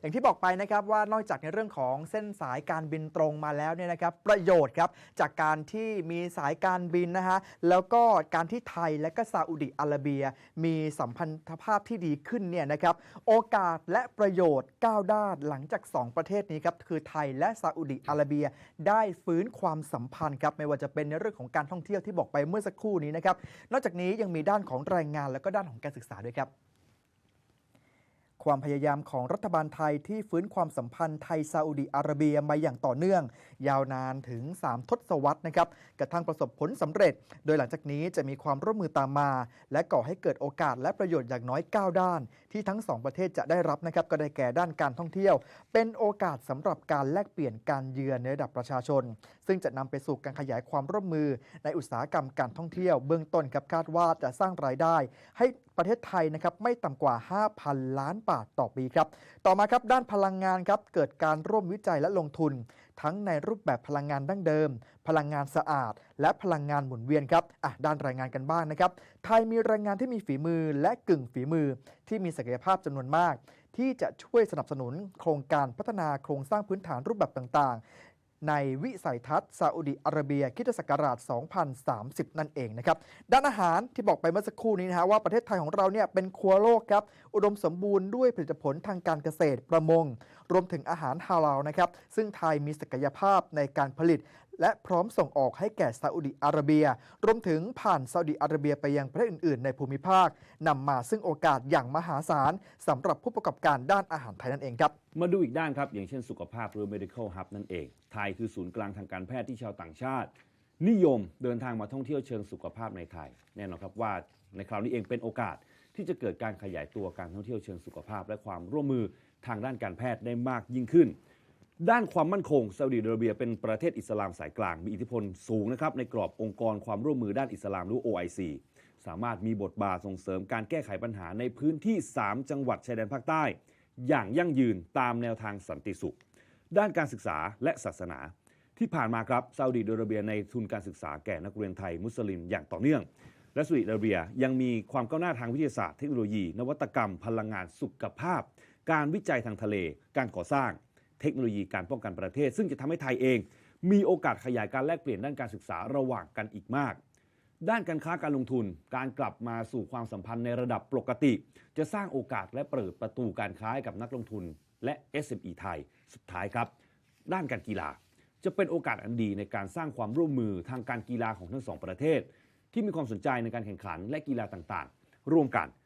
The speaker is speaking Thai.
อย่างที่บอกไปนะครับว่านอกจากในเรื่องของเส้นสายการบินตรงมาแล้วเนี่ยนะครับประโยชน์ครับจากการที่มีสายการบินนะฮะแล้วก็การที่ไทยและก็ซาอุดิอาระเบีย มีสัมพันธภาพที่ดีขึ้นเนี่ยนะครับโอกาสและประโยชน์ก้าวด้านหลังจาก 2 ประเทศนี้ครับคือไทยและซาอุดิอาระเบีย ได้ฟื้นความสัมพันธ์ครับไม่ว่าจะเป็นในเรื่องของการท่องเที่ยวที่บอกไปเมื่อสักครู่นี้นะครับนอกจากนี้ยังมีด้านของแรงงานและก็ด้านของการศึกษาด้วยครับ ความพยายามของรัฐบาลไทยที่ฟื้นความสัมพันธ์ไทยซาอุดิอาระเบียมาอย่างต่อเนื่อง ยาวนานถึง 3 ทศวรรษนะครับกระทั่งประสบผลสำเร็จ โดยหลังจากนี้จะมีความร่วมมือตามมา และก่อให้เกิดโอกาสและประโยชน์อย่างน้อย 9 ด้าน ที่ทั้ง 2 ประเทศจะได้รับนะครับก็ได้แก่ด้านการท่องเที่ยว เป็นโอกาสสำหรับการแลกเปลี่ยนการเยือนในระดับประชาชน ซึ่งจะนำไปสู่การขยายความร่วมมือ ในอุตสาหกรรมการท่องเที่ยวเบื้องต้นครับคาดว่าจะสร้างรายได้ให้ ประเทศไทยนะครับไม่ต่ำกว่า 5,000 ล้านบาทต่อปีครับ ต่อมาครับด้านพลังงานครับเกิดการร่วมวิจัยและลงทุน ทั้งในรูปแบบพลังงานดั้งเดิม พลังงานสะอาด และพลังงานหมุนเวียนครับอะด้านแรงงานกันบ้างนะครับ ไทยมีแรงงานที่มีฝีมือและกึ่งฝีมือ ที่มีศักยภาพจำนวนมาก ที่จะช่วยสนับสนุนโครงการพัฒนาโครงสร้างพื้นฐานรูปแบบต่าง ในวิสัยทัศน์ซาอุดิอาระเบียคริสตศักราช 2030 นั่นเองนะครับ ด้านอาหารที่บอกไปเมื่อสักครู่นี้นะฮะว่าประเทศไทยของเราเนี่ยเป็นครัวโลกครับ อุดมสมบูรณ์ด้วยผลิตผลทางการเกษตรประมง รวมถึงอาหารฮาลาลนะครับ ซึ่งไทยมีศักยภาพในการผลิต และพร้อมส่งออกให้แก่ซาอุดิอาระเบีย รวมถึงผ่านซาอุดิอาระเบียไปยังประเทศอื่น ๆ ในภูมิภาคนำมาซึ่งโอกาสอย่างมหาศาลสำหรับผู้ประกอบการด้านอาหารไทยนั่นเองครับ มาดูอีกด้านครับ อย่างเช่นสุขภาพหรือ medical hub นั่นเอง ไทยคือศูนย์กลางทางการแพทย์ที่ชาวต่างชาติ นิยมเดินทางมาท่องเที่ยวเชิงสุขภาพในไทย แน่นอนครับว่าในคราวนี้เองเป็นโอกาสที่จะเกิดการขยายตัวการท่องเที่ยวเชิงสุขภาพ และความร่วมมือทางด้านการแพทย์ได้มากยิ่งขึ้น ด้านความมั่นคงซาอุดิอาระเบียเป็นประเทศอิสลามสายกลาง มีอิทธิพลสูงนะครับในกรอบองค์กรความร่วมมือด้านอิสลามหรือ OIC สามารถมีบทบาทส่งเสริมการแก้ไขปัญหาในพื้นที่ 3 จังหวัดชายแดนภาคใต้ อย่างยั่งยืนตามแนวทางสันติสุข ด้านการศึกษาและศาสนา ที่ผ่านมาครับซาอุดิอาระเบียในทุนการศึกษาแก่นักเรียนไทยมุสลิมอย่างต่อเนื่อง และซาอุดิอาระเบียยังมีความก้าวหน้าทางวิทยาศาสตร์เทคโนโลยี นวัตกรรม พลังงานสุขภาพ การวิจัยทางทะเล การก่อสร้าง เทคโนโลยีการป้องกันประเทศ ซึ่งจะทำให้ไทยเอง มีโอกาสขยายการแลกเปลี่ยนด้านการศึกษาระหว่างกันอีกมาก ด้านการค้าการลงทุน การกลับมาสู่ความสัมพันธ์ในระดับปกติ จะสร้างโอกาสและเปิดประตูการค้าให้กับนักลงทุน และ SME ไทย สุดท้ายครับ ด้านการกีฬา จะเป็นโอกาสอันดีในการสร้างความร่วมมือทางการกีฬาของทั้งสองประเทศ ที่มีความสนใจในการแข่งขันและกีฬาต่างๆ ร่วมกัน